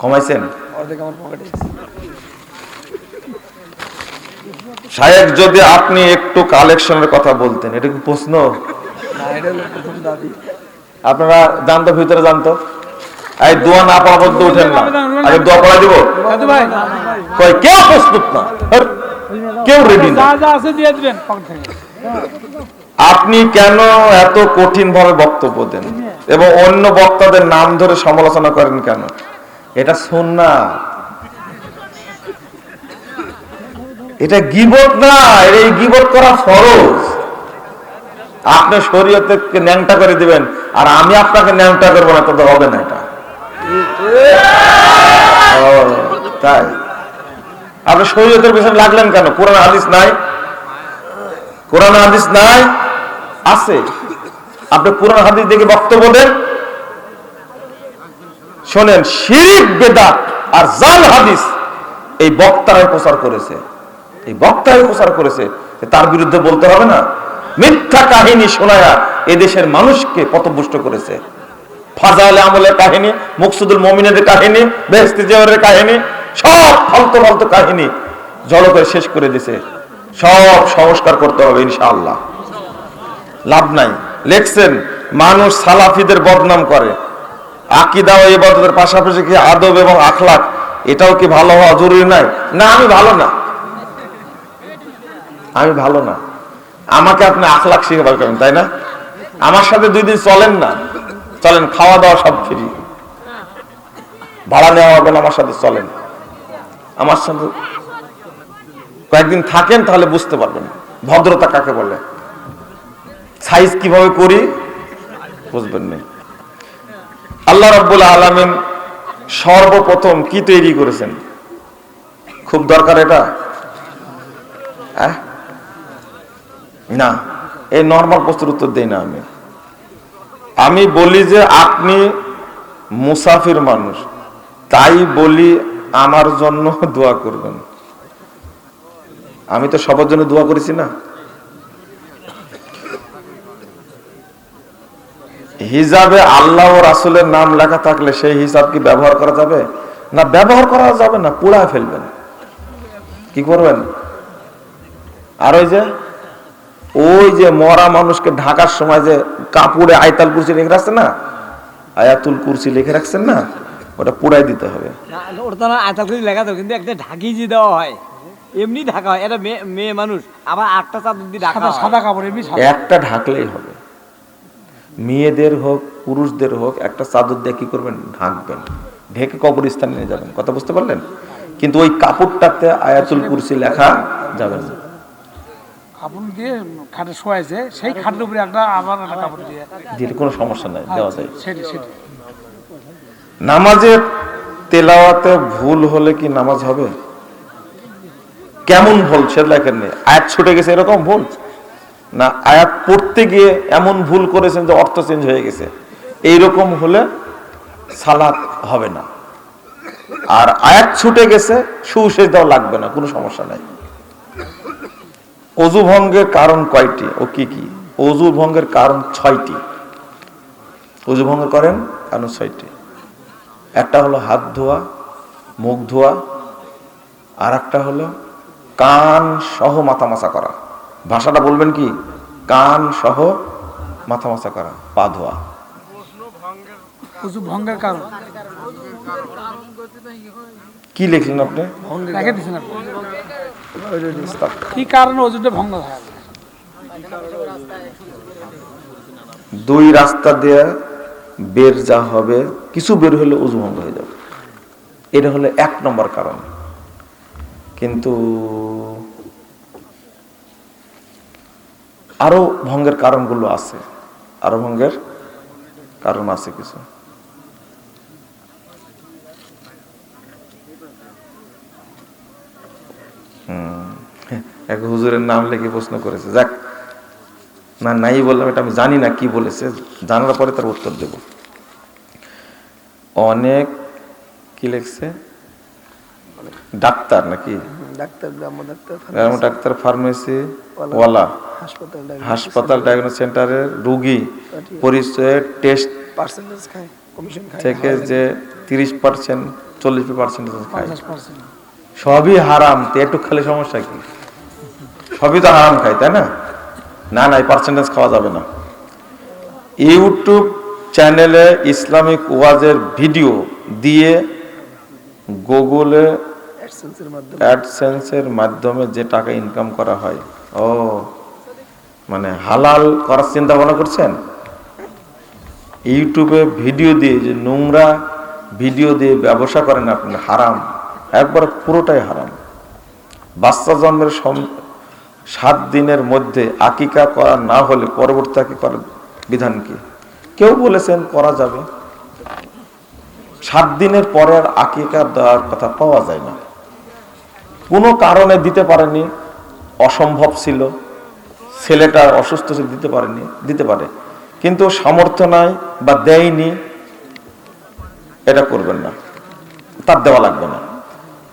কমাইছেন। সাহেব যদি আপনি একটু কালেকশনের কথা বলতেন এটা কি প্রশ্ন? আপনারা জানতো ভিতরে জানতো? এই দোয়া না পড়া পর্যন্ত উঠেন না। আগে দোয়া পড়া দিব? কেউ প্রস্তুত না? কেউ রেডি না। আপনি কেন এত কঠিন ভাবে বক্তব্য দেন? এবং অন্য বক্তাদের নাম ধরে সমালোচনা করেন কেন? এটা না এটা গিবত না এই গিবত করা ফরজ। আপনি শরীয়তে ন্যাংটা করে দিবেন আর আমি আপনাকে ন্যাংটা করব না তাদের হবে না এটা। তাই। আপনি শরীয়তের পিছনে লাগলেন কেন? কোরআন হাদিস নাই? কোরআন হাদিস নাই? আছে। আপনি কোরআন হাদিস দেখে বক্তব্য দেন। শোনেন, শিরিক, বেদাত আর জাল হাদিস এই বক্তারাই প্রচার করেছে। এই বক্তারাই প্রচার করেছে তার বিরুদ্ধে বলতে হবে না। মিথ্যা কাহিনী শোনায়া এদেশের মানুষকে পথভ্রষ্ট করেছে। ফাজাইল আমলের কাহিনী, মুকসুদুল মমিনের কাহিনী বেহস্তি জেওয়ারের কাহিনী, সব ফালতু ফালতু কাহিনী জড়ো করে শেষ করে দিছে। সব সংস্কার করতে হবে ইনশাআল্লাহ। লাভ নাই। লেখছেন, মানুষ সালাফিদের বদনাম করে। আকিদা ও ইবাদতের পাশাপাশি কি আদব এবং আখলাক এটাও কি ভালো হওয়া জরুরি নাই না, আমি ভালো না। আমি ভালো না। আমাকে আপনি আখলাক শিখাবার করেন, তাই না? আমার সাথে দুই দিন চলেন না। চলেন, খাওয়া দাওয়া সব ফ্রি। ভাড়া নেওয়া হবে না, আমার সাথে চলেন। আমার সাথে কয়েকদিন থাকেন, তাহলে বুঝতে পারবেন। ভদ্রতা কাকে বলে? সাইজ কীভাবে করি? বুঝবেন না। আল্লাহ রব্বুল আলমিন সর্বপ্রথম কি তৈরি করেছেন? খুব দরকার এটা? হ্যাঁ? না, এই নর্মাল প্রশ্নের উত্তর দেই না আমি। আমি বলি যে আপনি মুসাফির মানুষ, তাই বলি আমার জন্য দোয়া করবেন। আমি তো সবার জন্য দোয়া করেছি না। হিজাবে আল্লাহ ও রাসুলের নাম লেখা থাকলে সেই হিসাব কি ব্যবহার করা যাবে? না ব্যবহার করা যাবে না পুড়ায় ফেলবেন। কি করবেন? আর ওই যে ওই যে মরা মানুষকে ঢাকার সময় যে কাপড়ে আয়তাল কুরসি লিখে রাখছে না? আয়াতুল কুরসি লিখে রাখছেন না? ওটা পুড়াই দিতে হবে। ওটা না আতা করে লেখা তো কিন্তু একটা ঢাকি যে দেওয়া হয় এমনি ঢাকা হয় এটা মেয়ে মেয়ে মানুষ আবার আটটা চাদর দিয়ে ঢাকা সাদা কাপড় এমনি একটা ঢাকলেই হবে। মেয়েদের হোক পুরুষদের হোক একটা চাদর দিয়ে কি করবেন? ঢাকবেন। ঢেকে কবরস্থানে নিয়ে যাবেন। কথা বুঝতে পারলেন? কিন্তু ওই কাপড়টাতে আয়াতুল কুরসি লেখা যাবে না। কাপড় দিয়ে খাটে শোয়াইছে সেই খাটের উপরে একটা আবার একটা কাপড় দিয়ে। দিলে কোনো সমস্যা নাই দেওয়া যায়। সেটি সেটি। নামাজে তেলাওয়াতে ভুল হলে কি নামাজ হবে? কেমন ভুল? সেটা লেখেন নেই আয়াত ছুটে গেছে এরকম ভুল? না, আয়াত পড়তে গিয়ে এমন ভুল করেছেন যে অর্থ চেঞ্জ হয়ে গেছে। এইরকম হলে সালাত হবে না। আর আয়াত ছুটে গেছে, সুশেষ দেওয়া লাগবে না, কোনো সমস্যা নাই। অজু ভঙ্গের কারণ কয়টি ও কি কি? অজু ভঙ্গের কারণ ছয়টি। অজু ভঙ্গ করেন, কারণ ছয়টি। একটা হলো হাত ধোয়া, মুখ ধোয়া আর একটা হলো কান সহ মাথা মাথা করা। ভাষাটা বলবেন কি? কান সহ মাথা মাথা করা পা ধোয়া। উঁচু ভঙ্গের কারণ। কি লিখলেন আপনি? রেখে কি কারণে ওজনটা ভঙ্গ হয়? দুই রাস্তা দিয়ে বের যা হবে কিছু বের হলে উজু ভঙ্গ হয়ে যাবে। এটা হলো এক নম্বর কারণ। কিন্তু আরও ভঙ্গের কারণগুলো আছে। আরও ভঙ্গের কারণ আছে কিছু। এক হুজুরের নাম লিখে প্রশ্ন করেছে। যাক, না, নাই বললাম, এটা আমি জানি না কি বলেছে। জানার পরে তার উত্তর দেব। অনেক কি লিখছে? ডাক্তার নাকি? ডাক্তার ফার্মেসি ওয়ালা হাসপাতাল ডায়াগনোস সেন্টারের রুগী পরিচয়ে টেস্ট পার্সেন্টেজ খায় কমিশন খায় থেকে যে তিরিশ পার্সেন্ট চল্লিশ পার্সেন্ট খায়। সবই হারাম তো একটু খেলে সমস্যা কি? সবই তো হারাম খাই তাই না? না না এই পার্সেন্টেজ খাওয়া যাবে না। ইউটিউব চ্যানেলে ইসলামিক ওয়াজের ভিডিও দিয়ে গুগলে অ্যাডসেন্সের মাধ্যমে? যে টাকা ইনকাম করা হয়। ও মানে হালাল করার চিন্তা ভাবনা করছেন? ইউটিউবে ভিডিও দিয়ে যে নোংরা ভিডিও দিয়ে ব্যবসা করেন আপনি, হারাম। একবার পুরোটাই হারাম। বাচ্চা জন্মের সাত দিনের মধ্যে আকিকা করা না হলে পরবর্তী আকিকার বিধান কি? কেউ বলেছেন করা যাবে। সাত দিনের পরে আর আকিকা দেওয়ার কথা পাওয়া যায় না। কোনো কারণে দিতে পারেনি অসম্ভব ছিল, ছেলেটা অসুস্থ ছিল, দিতে পারেনি দিতে পারে। কিন্তু সামর্থ্য নাই বা দেয়নি, এটা করবেন না। তার দেওয়া লাগবে না।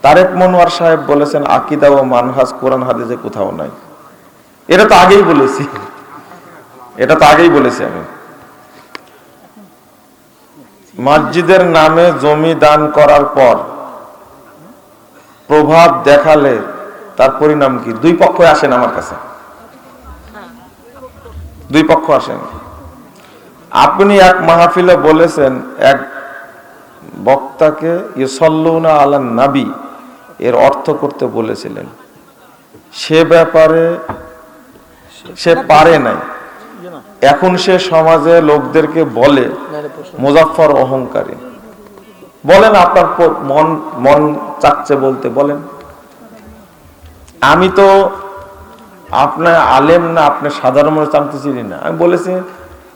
তারেক মনোয়ার সাহেব বলেছেন, আকিদা ও মানহাজ কোরআন হাদিসে কোথাও নাই। এটা তো আগেই বলেছি। এটা তো আগেই বলেছি আমি। মসজিদের নামে জমি দান করার পর প্রভাব দেখালে তার পরিণাম কি? দুই পক্ষ আসেন আমার কাছে। দুই পক্ষ আসেন। আপনি এক মাহফিলে বলেছেন, এক বক্তাকে ইসল্লুনা আলান নাবি এর অর্থ করতে বলেছিলেন। সে ব্যাপারে সে পারে নাই। এখন সে সমাজে লোকদেরকে বলে, মুজাফফর অহংকারী। বলেন আপনার মন মন চাচ্ছে বলতে বলেন। আমি তো আপনার আলেম না আপনি সাধারণ মানুষ জানতে চিনি না। আমি বলেছি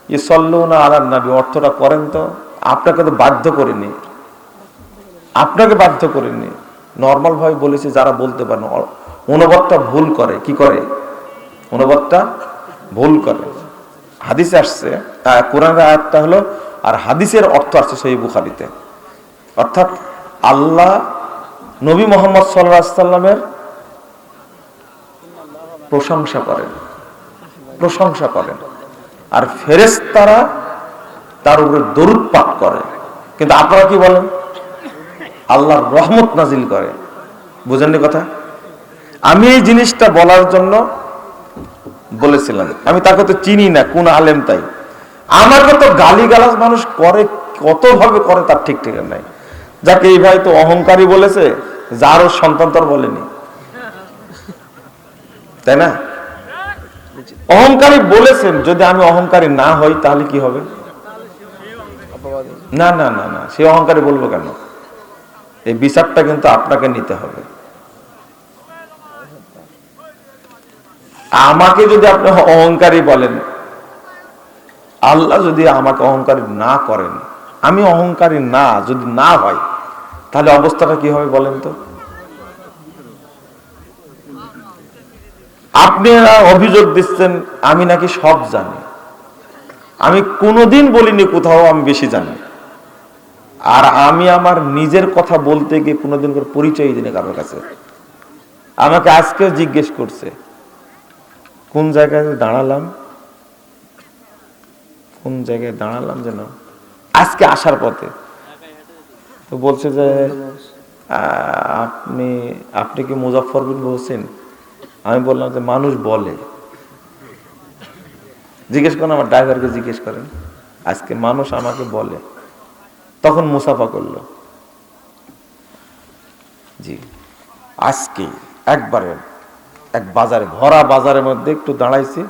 যে না আলার নাবি অর্থটা করেন তো। আপনাকে তো বাধ্য করিনি। আপনাকে বাধ্য করিনি। নর্মাল ভাবে বলেছি যারা বলতে পারেন অনুবাদটা ভুল করে। কি করে? অনুবাদটা ভুল করে। হাদিসে আসছে আহ, কোরআনের আয়াতটা হলো আর হাদিসের অর্থ আসছে সেই বুখারিতে। অর্থাৎ আল্লাহ নবী মোহাম্মদ সাল্লামের প্রশংসা করেন। প্রশংসা করেন। আর ফেরেশতারা তার উপরে দরুদ পাঠ করে। কিন্তু আপনারা কি বলেন? আল্লাহর রহমত নাজিল করে। বুঝেননি কথা? আমি এই জিনিসটা বলার জন্য বলেছিলাম। আমি তাকে তো চিনি না, কোন আলেম তাই। আমাকে তো গালি গালাজ মানুষ করে কত ভাবে করে তার ঠিক ঠিক নাই যাকে এই ভাই তো অহংকারী বলেছে, যারও সন্তান তোর বলেনি। তাই না? অহংকারী বলেছেন, যদি আমি অহংকারী না হই, তাহলে কি হবে? না না না না, সে অহংকারী বলব কেন? এই বিচারটা কিন্তু আপনাকে নিতে হবে। আমাকে যদি আপনি অহংকারী বলেন, আল্লাহ যদি আমাকে অহংকারী না করেন আমি অহংকারী না, যদি না হয়, তাহলে অবস্থাটা কি হবে বলেন তো? আপনি অভিযোগ দিচ্ছেন, আমি নাকি সব জানি। আমি কোনোদিন বলিনি, কোথাও আমি বেশি জানি। আর আমি আমার নিজের কথা বলতে গিয়ে কোনোদিন করে পরিচয় দিনে কারোর কাছে। আমাকে আজকেও জিজ্ঞেস করছে, কোন জায়গায় দাঁড়ালাম? কোন জায়গায় দাঁড়ালাম যেন আজকে আসার পথে। তো বলছে যে আপনি আপনি কি মুজাফর বিন হোসেন আমি বললাম যে, মানুষ বলে। জিজ্ঞেস করেন আমার ড্রাইভারকে জিজ্ঞেস করেন, আজকে মানুষ আমাকে বলে। তখন মুসাফা করল। জি। আজকে একবারে, এক বাজারে, ভরা বাজারের মধ্যে একটু দাঁড়াইছি,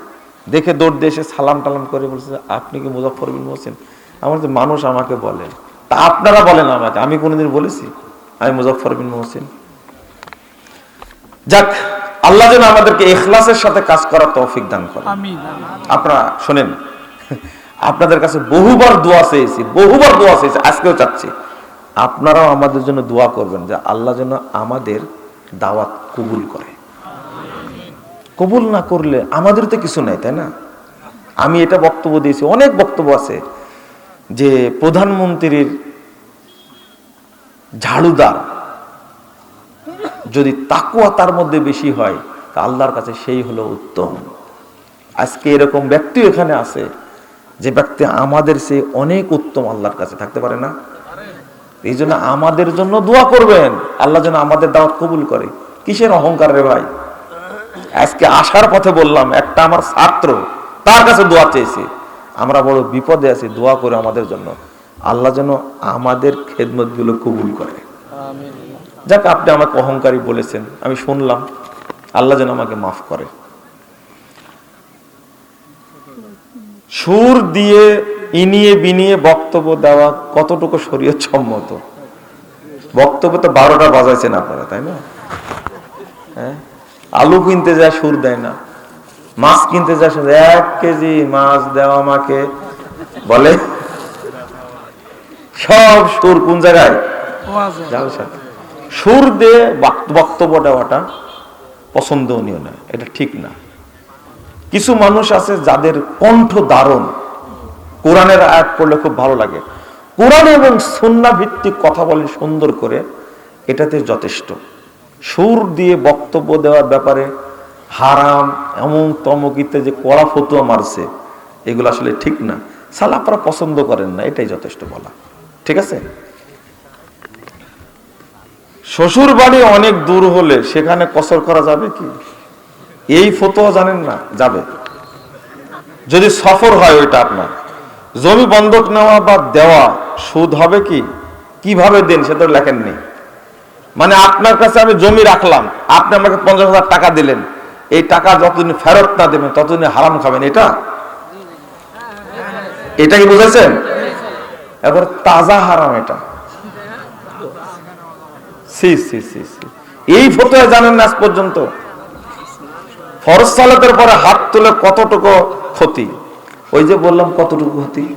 দেখে দৌড় দিয়ে এসে সালাম টালাম করে বলছে, আপনি কি মুজফর বিন মোহসেন? আমার যে মানুষ আমাকে বলে তা আপনারা বলেন আমাকে আমি কোনোদিন বলেছি? আমি মুজফর বিন মোহসেন। যাক আল্লাহ যেন আমাদেরকে এখলাসের সাথে কাজ করার তৌফিক দান করে আপনারা শোনেন আপনাদের কাছে বহুবার দোয়া চেয়েছি বহুবার দোয়া চেয়েছি আজকেও চাচ্ছি। আপনারাও আমাদের জন্য দোয়া করবেন যে আল্লাহ যেন আমাদের দাওয়াত কবুল করে। কবুল না করলে আমাদের তো কিছু নাই তাই না? আমি এটা বক্তব্য দিয়েছি অনেক বক্তব্য আছে। যে প্রধানমন্ত্রীর ঝাড়ুদার যদি তাকুয়া তার মধ্যে বেশি হয়, তা আল্লাহর কাছে সেই হলো উত্তম। আজকে এরকম ব্যক্তি এখানে আছে, যে ব্যক্তি আমাদের সে অনেক উত্তম আল্লাহর কাছে থাকতে পারে না। এই জন্য আমাদের জন্য দোয়া করবেন, আল্লাহ যেন আমাদের দাওয়াত কবুল করে। কিসের অহংকার রে ভাই? আজকে আসার পথে বললাম, একটা আমার ছাত্র তার কাছে দোয়া চেয়েছে। আমরা বড় বিপদে আছি দোয়া করে আমাদের জন্য। আল্লাহ যেন আমাদের খেদমতগুলো কবুল করে। যাক আপনি আমাকে অহংকারী বলেছেন আমি শুনলাম। আল্লাহ যেন আমাকে মাফ করে। সুর দিয়ে ইনিয়ে বিনিয়ে বক্তব্য দেওয়া কতটুকু শরীয়ত সম্মত বক্তব্য তো বারোটা বাজাইছেন আপনারা তাই না? হ্যাঁ? আলু কিনতে যায় সুর দেয় না। মাছ কিনতে যায় সুর এক কেজি মাছ দেওয়া আমাকে। বলে? সব সুর কোন জায়গায়? সুর দিয়ে বক্তব্য দেওয়াটা পছন্দনীয় না, এটা ঠিক না। কিছু মানুষ আছে যাদের কণ্ঠ দারুণ। কোরআনের আয়াত পড়লে খুব ভালো লাগে। কোরআন এবং সুন্না ভিত্তিক কথা বলে সুন্দর করে, এটাতে যথেষ্ট। সুর দিয়ে বক্তব্য দেওয়ার ব্যাপারে হারাম, এমন তমকিতে যে কড়া ফতুয়া মারছে, এগুলো আসলে ঠিক না। সালাপরা পছন্দ করেন না, এটাই যথেষ্ট বলা। ঠিক আছে? শ্বশুর বাড়ি অনেক দূর হলে সেখানে কসর করা যাবে কি? এই ফতোয়া জানেন না, যাবে। যদি সফর হয় ওইটা আপনার। জমি বন্ধক নেওয়া বা দেওয়া সুদ হবে কি? কীভাবে দেন, সে তো লেখেননি। মানে আপনার কাছে আমি জমি রাখলাম, আপনি আমাকে পঞ্চাশ হাজার টাকা দিলেন এই টাকা যতদিন ফেরত না দেবেন ততদিন হারাম খাবেন এটা? এটা কি বুঝেছেন? এবার তাজা হারাম এটা। সি সি সি সি। এই ফতোয়া জানেন না আজ পর্যন্ত? ফরজ সালাতের পরে হাত তুলে কতটুকু ক্ষতি? ওই যে বললাম কতটুকু ক্ষতি?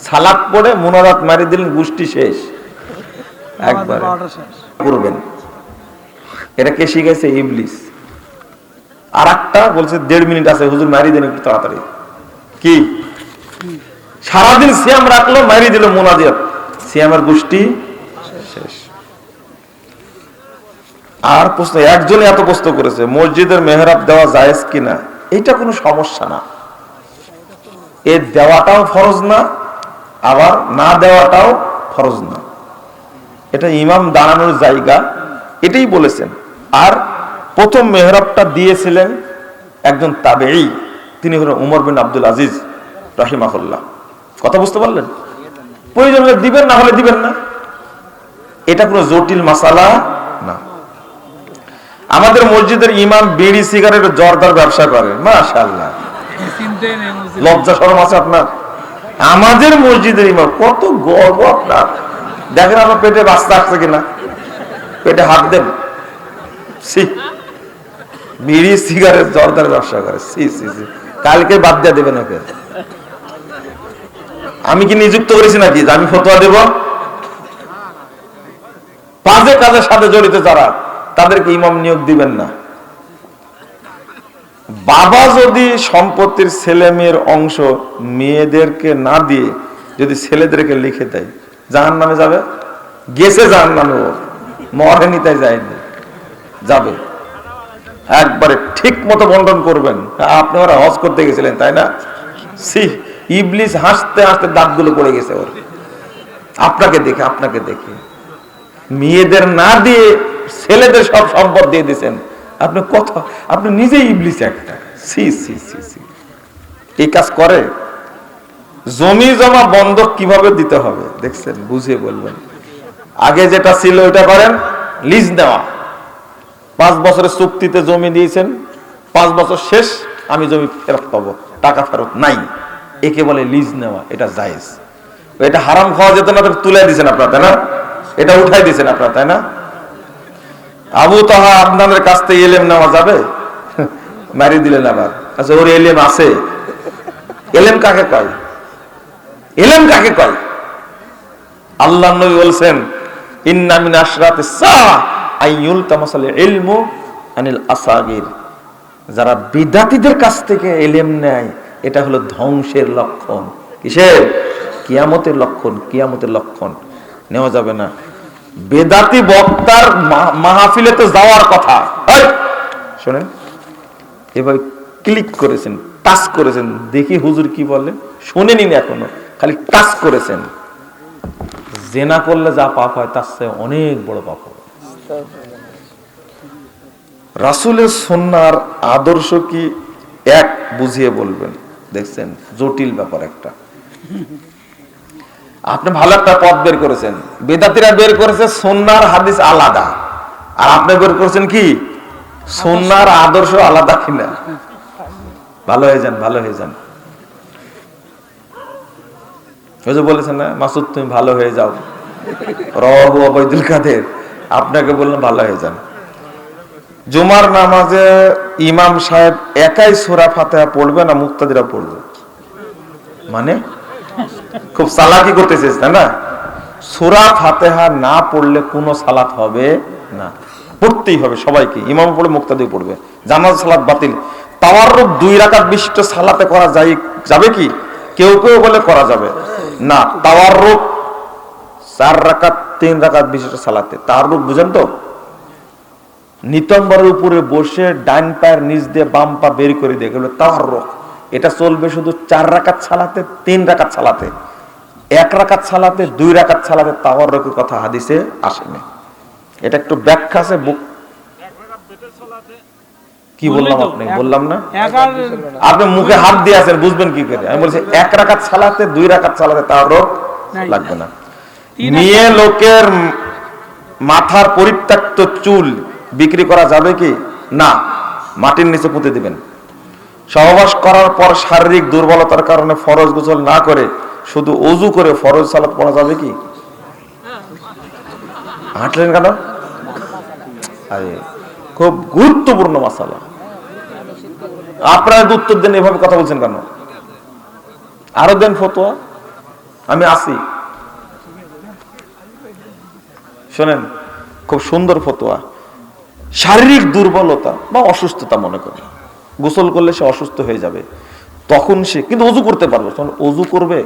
সালাদ পড়ে মোনাজাত মারি দিলেন গোষ্ঠী শেষ। একবার। করবেন। এটা কে শিখেছে ইবলিস। আর একটা বলছে, দেড় মিনিট আছে, হুজুর মারি দেন একটু তাড়াতাড়ি। কি? সারাদিন সিয়াম রাখল, মারি দিল মোনাজাত। সিয়ামের গোষ্ঠী শেষ। আর প্রশ্ন, একজনে এত প্রশ্ন করেছে, মসজিদের মেহরাব দেওয়া জায়েজ কিনা? এটা কোনো সমস্যা না। এ দেওয়াটাও ফরজ না, আবার না দেওয়াটাও ফরজ না। এটা ইমাম দাঁড়ানোর জায়গা, এটাই বলেছেন। আর প্রথম মেহরাবটা দিয়েছিলেন একজন তাবেই তিনি হলেন উমর বিন আব্দুল আজিজ, রাহিমাহুল্লাহ। কথা বুঝতে পারলেন? প্রয়োজন হলে দিবেন, না হলে দিবেন না। এটা কোনো জটিল মশালা না। আমাদের মসজিদের ইমাম বিড়ি সিগারেট জর্দার ব্যবসা করে, মাশাআল্লাহ। চিনতেই নেই মসজিদ। লজ্জা সরম আছে আপনার? আমাদের মসজিদের ইমাম, কত গর্ব আপনার। দেখেন আপনার পেটে বাচ্চা আসছে কিনা? পেটে হাত দেন। বিড়ি, সিগারেট, জর্দার ব্যবসা করে। সি সি সি কালকে বাদ দিয়ে দেবেন ওকে। আমি কি নিযুক্ত করেছি নাকি? আমি ফতোয়া দেব? কাজের সাথে জড়িত যারা, তাদেরকে ইমাম নিয়োগ দিবেন না। বাবা যদি সম্পত্তির ছেলে মেয়ের অংশ মেয়েদেরকে না দিয়ে যদি ছেলেদেরকে লিখে দেয় জাহান নামে যাবে? গেছে জাহান নামে ও। মরেনি তাই যায়নি। যাবে। একবারে ঠিক মতো বন্টন করবেন। আপনি ওরা হজ করতে গেছিলেন, তাই না? ইবলিস হাসতে হাসতে দাঁতগুলো পড়ে গেছে ওর। আপনাকে দেখে আপনাকে দেখে। মেয়েদের না দিয়ে ছেলেদের সব সম্পদ দিয়ে দিছেন। আপনি কত, আপনি নিজেই ইবলিস একটা সি সি সি সি এই কাজ করে? জমি জমা বন্ধক কীভাবে দিতে হবে? দেখছেন, বুঝিয়ে বলবেন। আগে যেটা ছিল ওইটা করেন, লিজ নেওয়া। পাঁচ বছরের চুক্তিতে জমি দিয়েছেন, পাঁচ বছর শেষ আমি জমি ফেরত পাবো, টাকা ফেরত নাই। একে বলে লিজ নেওয়া, এটা জায়েজ। এটা হারাম খাওয়া যেত না তুলে দিয়েছেন আপনার, তাই না? এটা উঠাই দিয়েছেন আপনার, তাই না? আবু তাহা আপনাদের কাছ থেকে এলেম নেওয়া যাবে? মারি দিলেন আবার। আচ্ছা ওর এলেম আছে। এলেম কাকে কয়? এলেম কাকে কয়? আল্লাহ নবী বলছেন, ইন্না মিন আশরাতিস সাআ আইয়ুল তামাসাল ইলমু আনিল আসাগির। যারা বিদাতীদের কাছ থেকে এলেম নেয়, এটা হলো ধ্বংসের লক্ষণ। কিসের? কিয়ামতের লক্ষণ কিয়ামতের লক্ষণ। নেওয়া যাবে না। বেদাতি বক্তার মাহফিলে তো যাওয়ার কথা। শোনেন। এবার ক্লিক করেছেন, টাচ করেছেন। দেখি হুজুর কি বলে। শোনেনি এখনও। খালি টাচ করেছেন। জেনা করলে যা পাপ হয়, তার চেয়ে অনেক বড় পাপ রাসুলের সন্ন্যার আদর্শ কি এক? বুঝিয়ে বলবেন। দেখছেন, জটিল ব্যাপার একটা। আপনি ভালো একটা পথ বের করেছেন। বেদাতিরা বের করেছে সন্ন্যার হাদিস আলাদা। আর আপনি বের করেছেন কি? সন্ন্যার আদর্শ আলাদা কিনা। ভালো হয়ে যান, ভালো হয়ে যান। বলেছেন না, মাসুদ, তুমি ভালো হয়ে যাও। রব অবৈদুল কাদের। আপনাকে বললাম ভালো হয়ে যান। জুমার নামাজে ইমাম সাহেব একাই সোরা ফাতেহা পড়বে না মুক্তাদিরা পড়বে? মানে? খুব সালাকি করতেছে তাই না? সোরা ফাতেহা না পড়লে কোনো সালাত হবে না। পড়তেই হবে সবাইকে, ইমাম পড়ে মুক্তাদি পড়বে। জানাজ সালাত বাতিল। তাওয়াররূপ দুই রাকাত বিশিষ্ট সালাতে করা যায়, যাবে কি? কেউ কেউ বলে করা যাবে। না তাওয়াররূপ চার রাকাত তিন রাকাত বিশিষ্ট সালাতে। তার রূপ বুঝেন তো? নিতম্বরের উপরে বসে ডান পায়ের নিচ দিয়ে বাম পা বের করে দিয়ে গেল তাওয়ার রোগ এটা চলবে শুধু চার রাকাত ছালাতে তিন রাকাত ছালাতে এক রাকাত ছালাতে দুই রাকাত ছালাতে তাওয়ার রোগের কথা হাদিসে আসেনি। এটা একটু ব্যাখ্যা আছে বুক- কি বললাম আপনি? বললাম না? আপনি মুখে হাত দিয়ে আছেন বুঝবেন কি করে? আমি বলছি এক রাকাত ছালাতে দুই রাকাত ছালাতে তার রোগ লাগবে না। নিয়ে লোকের মাথার পরিত্যক্ত চুল বিক্রি করা যাবে কি? না মাটির নিচে পুঁতে দিবেন। সহবাস করার পর শারীরিক দুর্বলতার কারণে ফরজ গোসল না করে শুধু অজু করে ফরজ সালাত পড়া যাবে কি? হাঁটলেন কেন? আরে খুব গুরুত্বপূর্ণ মাসালা। আপনারা উত্তর দেন এভাবে কথা বলছেন কেন? আরও দেন ফতোয়া। আমি আসি। শোনেন, খুব সুন্দর ফতোয়া। শারীরিক দুর্বলতা বা অসুস্থতা মনে করে। গোসল করলে সে অসুস্থ হয়ে যাবে। তখন সে, কিন্তু অজু করতে পারবে। তখন অজু করবে?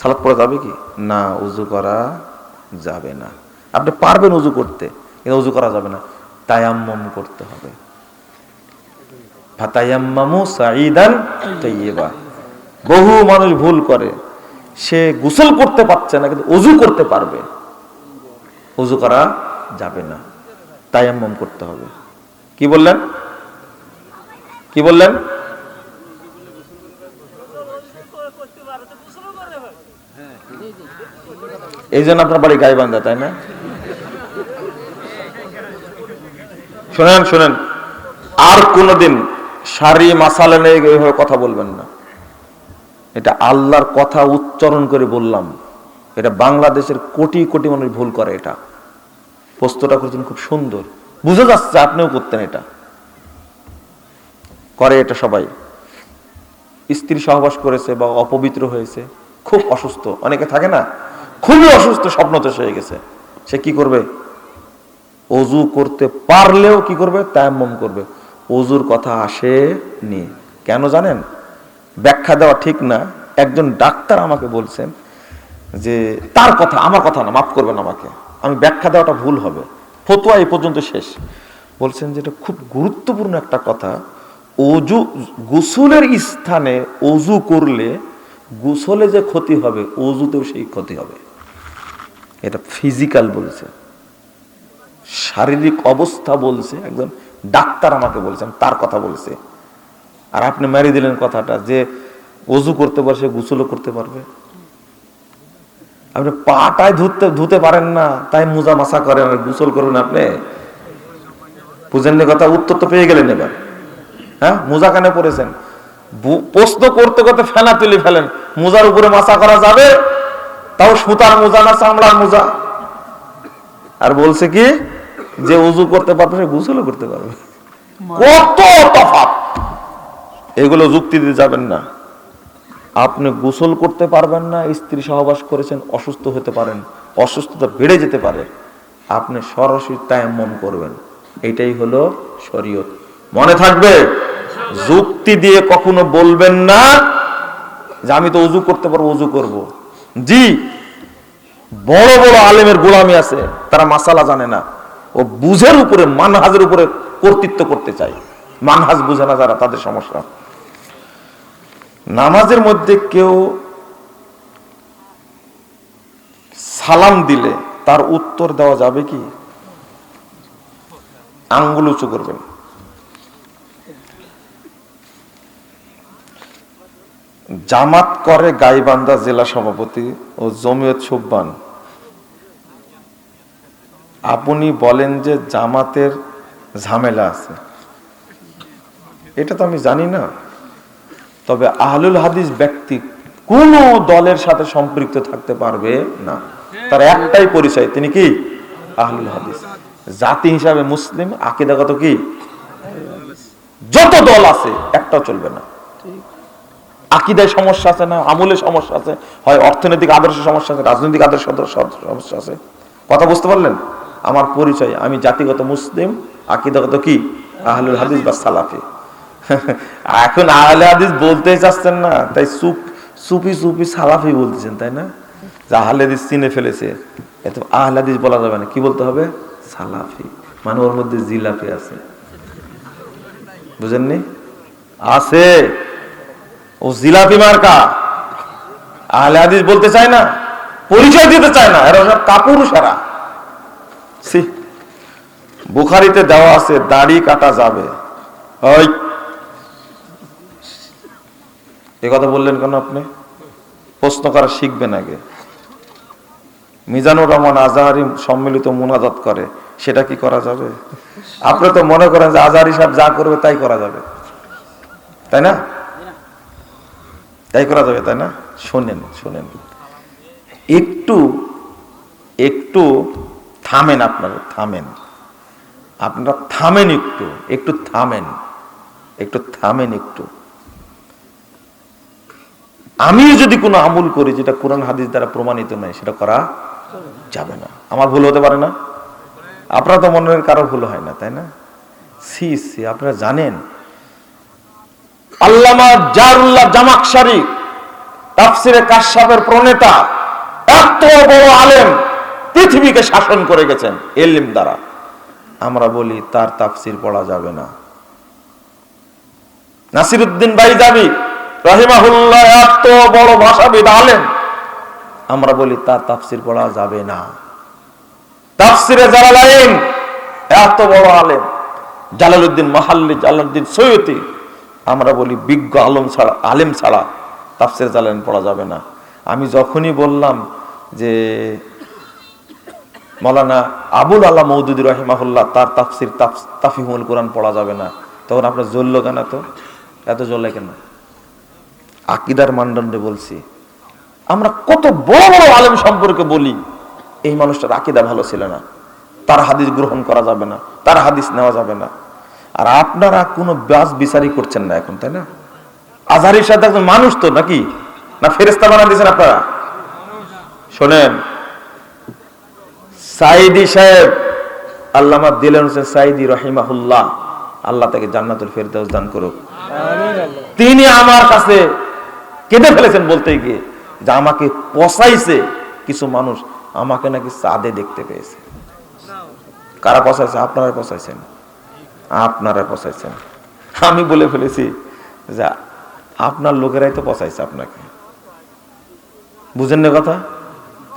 সালাদ পড়া যাবে কি? না অজু করা যাবে না। আপনি পারবেন অজু করতে, কিন্তু অজু করা যাবে না। তায়াম্মম করতে হবে। ফাতায়াম্মামু সাঈদান বহু মানুষ ভুল করে। সে গোসল করতে পারছে না, কিন্তু অজু করতে পারবে। উজু করা যাবে না। তায়াম্মম করতে হবে। কি বললেন? কি বললেন? এই জন্য আপনার বাড়ি গাইবান্ধা, তাই না? শোনেন শোনেন। আর কোনোদিন সারি মাসালে এইভাবে কথা বলবেন না। এটা আল্লাহর কথা উচ্চারণ করে বললাম। এটা বাংলাদেশের কোটি কোটি মানুষ ভুল করে এটা। প্রশ্নটা করেছেন খুব সুন্দর। বুঝে যাচ্ছে আপনিও করতেন এটা। করে এটা সবাই। স্ত্রী সহবাস করেছে বা অপবিত্র হয়েছে, খুব অসুস্থ। অনেকে থাকে না, খুবই অসুস্থ, স্বপ্ন তো হয়ে গেছে। সে কি করবে? অজু করতে পারলেও কি করবে? তায়াম্মম করবে। অজুর কথা আসে নি। কেন জানেন? ব্যাখ্যা দেওয়া ঠিক না। একজন ডাক্তার আমাকে বলছেন যে তার কথা, আমার কথা না, মাফ করবেন আমাকে। আমি ব্যাখ্যা দেওয়াটা ভুল হবে। ফতোয়া এই পর্যন্ত শেষ। বলছেন যে এটা খুব গুরুত্বপূর্ণ একটা কথা। অজু, গোসলের স্থানে অজু করলে গোসলে যে ক্ষতি হবে, অজুতেও সেই ক্ষতি হবে। এটা ফিজিক্যাল বলছে। শারীরিক অবস্থা বলছে। একজন ডাক্তার আমাকে বলছেন, তার কথা বলছে। আর আপনি মেরে দিলেন কথাটা যে অজু করতে পারে সে গোসলও করতে পারবে। আপনি পাটায় ধুতে ধুতে পারেন না তাই মোজা মাসা করেন আর গোসল করবেন আপনি। বুঝেননি কথা? উত্তর তো পেয়ে গেলেন এবার। হ্যাঁ? মোজা কানে পড়েছেন প্রশ্ন করতে করতে ফেনা তুলে ফেলেন। মোজার উপরে মাসা করা যাবে? তাও সুতার মোজা না চামড়ার মোজা? আর বলছে কি? যে উজু করতে পারবে সে গোসলও করতে পারবে। কত তফাৎ! এগুলো যুক্তি দিতে যাবেন না। আপনি গোসল করতে পারবেন না, স্ত্রী সহবাস করেছেন, অসুস্থ হতে পারেন, অসুস্থতা বেড়ে যেতে পারে। আপনি সরাসরি তায়াম্মম করবেন। এটাই হলো শরীয়ত। মনে থাকবে, যুক্তি দিয়ে কখনো বলবেন না যে আমি তো উজু করতে পারব উজু করব। জি, বড় বড় আলেমের গোলামি আছে, তারা মাসালা জানে না। ও বুঝের উপরে, মানহাজের উপরে কর্তৃত্ব করতে চায়। মানহাজ বুঝে না যারা, তাদের সমস্যা। নামাজের মধ্যে কেউ সালাম দিলে তার উত্তর দেওয়া যাবে কি? আঙ্গুল উঁচু করবেন। জামাত করে গাইবান্ধা জেলা সভাপতি ও জমিয়ত সুব্বান আপনি বলেন যে জামাতের ঝামেলা আছে। এটা তো আমি জানি না। তবে আহলুল হাদিস ব্যক্তি কোন দলের সাথে সম্পৃক্ত থাকতে পারবে না। তার একটাই পরিচয়, তিনি কি? আহলুল হাদিস। জাতি হিসাবে মুসলিম, আকিদাগত কি? যত দল আছে, একটাও চলবে না। আকিদায় সমস্যা আছে না, আমলে সমস্যা আছে, হয় অর্থনৈতিক আদর্শ সমস্যা আছে, রাজনৈতিক আদর্শ সমস্যা আছে। কথা বুঝতে পারলেন? আমার পরিচয়, আমি জাতিগত মুসলিম, আকিদাগত কি? আহলুল হাদিস বা সালাফি। এখন আহলে হাদিস বলতে চাচ্ছেন না। তাই সুপ সুপি সুপি সালাফি বলতেছেন, তাই না? যে আহলে হাদিস চিনে ফেলেছে। এত আহলে হাদিস বলা যাবে না। কি বলতে হবে? সালাফি। মানে ওর মধ্যে জিলাপি আছে। বুঝেননি? আছে। ও জিলাপি মার্কা। আহলে হাদিস বলতে চায় না। পরিচয় দিতে চায় না। এরা সব কাপুরুষেরা ছি। বুখারিতে দেওয়া আছে, দাড়ি কাটা যাবে। ওই এ কথা বললেন কেন আপনি? প্রশ্ন করা শিখবেন আগে। মিজানুর রহমান আজাহারি সম্মিলিত মুনাজাত করে, সেটা কি করা যাবে? আপনি তো মনে করেন যে আজাহারি সাহেব যা করবে তাই করা যাবে। তাই না? তাই করা যাবে, তাই না? শোনেন শোনেন। একটু একটু থামেন আপনারা থামেন। আপনারা থামেন একটু একটু থামেন। একটু থামেন একটু। আমিও যদি কোনো আমল করি যেটা কোরআন হাদিস দ্বারা প্রমাণিত নয়, সেটা করা যাবে না। আমার ভুল হতে পারে না? আপনারা তো মনে হয় কারও ভুল হয় না, তাই না? সি সি, আপনারা জানেন। আল্লামা জারুল্লাহ জামাকশারি তাফসিরে কাশাবের প্রণেতা, এত বড় আলেম পৃথিবীকে শাসন করে গেছেন এলিম দ্বারা। আমরা বলি, তার তাফসির পড়া যাবে না। নাসিরুদ্দিন বাইজাবি রহিমাহুল্লাহ এত বড় ভাষাবিদ আলেম। আমরা বলি, তার তাফসির পড়া যাবে না। তাফসিরে জালালাইন এত বড় আলেম। জালালউদ্দিন মাহাল্লি, জালালউদ্দিন সৈয়তি আমরা বলি, বিজ্ঞ আলম ছাড়া, আলেম ছাড়া তাফসির জালালাইন পড়া যাবে না। আমি যখনই বললাম যে, মৌলানা আবুল আল্লাহ মৌদুদি রহিমাহুল্লাহ, তার তাফসির তাফ- তাফিহুল কোরআন পড়া যাবে না, তখন আপনার জ্বলল কেন তো? এত জ্বলে কেন আকিদার মানদণ্ডে বলছি আমরা কত বড় বড় আলেম সম্পর্কে বলি এই মানুষটার আকিদা ভালো ছিল না। তার হাদিস গ্রহণ করা যাবে না তার হাদিস নেওয়া যাবে না। আর আপনারা কোনো বাস বিচারই করছেন না এখন তাই না? আজহারির সাথে একজন মানুষ তো নাকি? না ফেরেস্তা বানা দিয়েছেন আপনারা? শোনেন সাইদি সাহেব আল্লামা দিলেন হোসেন সাইদি রহিমাহুল্লাহ আল্লাহ তাকে জান্নাতুল ফেরদাউস দান করুক। তিনি আমার কাছে কেঁদে ফেলেছেন বলতে গিয়ে, যে আমাকে পসাইছে কিছু মানুষ আমাকে নাকি চাঁদে দেখতে পেয়েছে। কারা পসাইছে আপনারা পসাইছেন আপনারা পসাইছেন আমি বলে ফেলেছি যে আপনার লোকেরাই তো পসাইছে আপনাকে। বুঝেন না কথা?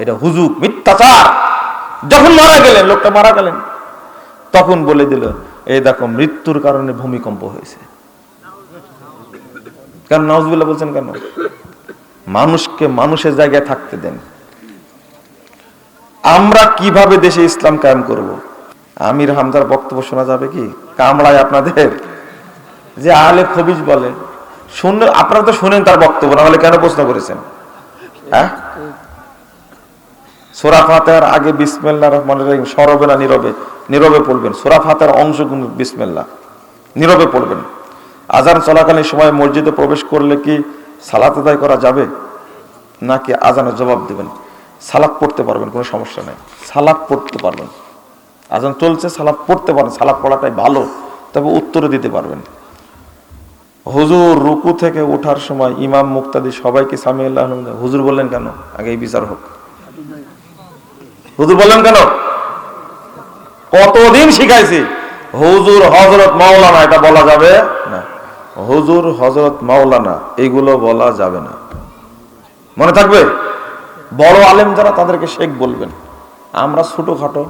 এটা হুজুক মিথ্যাচার। যখন মারা গেলেন, লোকটা মারা গেলেন, তখন বলে দিল, এই দেখো, মৃত্যুর কারণে ভূমিকম্প হয়েছে। কেন নজবুল্লাহ বলছেন কেন? মানুষকে মানুষের জায়গায় থাকতে দেন। আমরা কীভাবে দেশে ইসলাম কায়েম করব। আমির হামজার বক্তব্য শোনা যাবে কি? কামড়ায় আপনাদের। যে আহলে খবিজ বলে, শুনলে, আপনারা তো শুনেন তার বক্তব্য না হলে কেন প্রশ্ন করেছেন? হ্যাঁ? সোরা ফাতেহার আগে বিসমিল্লা রহমান রহিম, সরবে না নীরবে? নীরবে পড়বেন। সোরা ফাতেহার অংশ কিন্তু বিসমিল্লা নীরবে পড়বেন। আজান চলাকালীন সময় মসজিদে প্রবেশ করলে কি সালাত আদায় করা যাবে? নাকি আজানের জবাব দিবেন, সালাত পড়তে পারবেন, কোনো সমস্যা নেই। সালাত পড়তে পারবেন। আজান চলছে, সালাত পড়তে পারেন সালাত পড়াটাই ভালো, তবে উত্তরে দিতে পারবেন। হুজুর রুকু থেকে ওঠার সময় ইমাম মুক্তাদি সবাইকে সামি আল্লাহ হুজুর বললেন কেন? আগে বিচার হোক। হুজুর বললেন কেন? কতদিন শিখাইছি? হুজুর হজরত মাওলানা, এটা বলা যাবে না। হুজুর হজরত মাওলানা, এগুলো বলা যাবে না। মনে থাকবে? বড় আলেম যারা, তাদেরকে শেখ বলবেন। আমরা ছোটখাটো,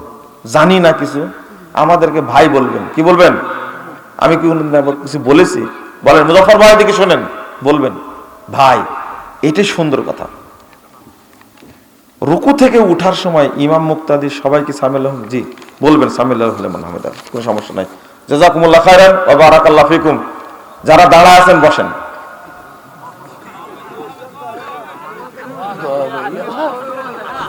জানি না কিছু, আমাদেরকে ভাই বলবেন। কি বলবেন? আমি কি কিছু বলেছি? বলেন মুজফর ভাই দিকে শোনেন, বলবেন, ভাই এটাই সুন্দর কথা। রুকু থেকে উঠার সময় ইমাম মুক্তাদি সবাইকে সামিল জি, বলবেন সামিল কোনো সমস্যা নাই। জাজাকুমুল্লাহ খায়রান ওয়া বারাকাল্লাহ ফিকুম। যারা দাঁড়া আছেন বসেন।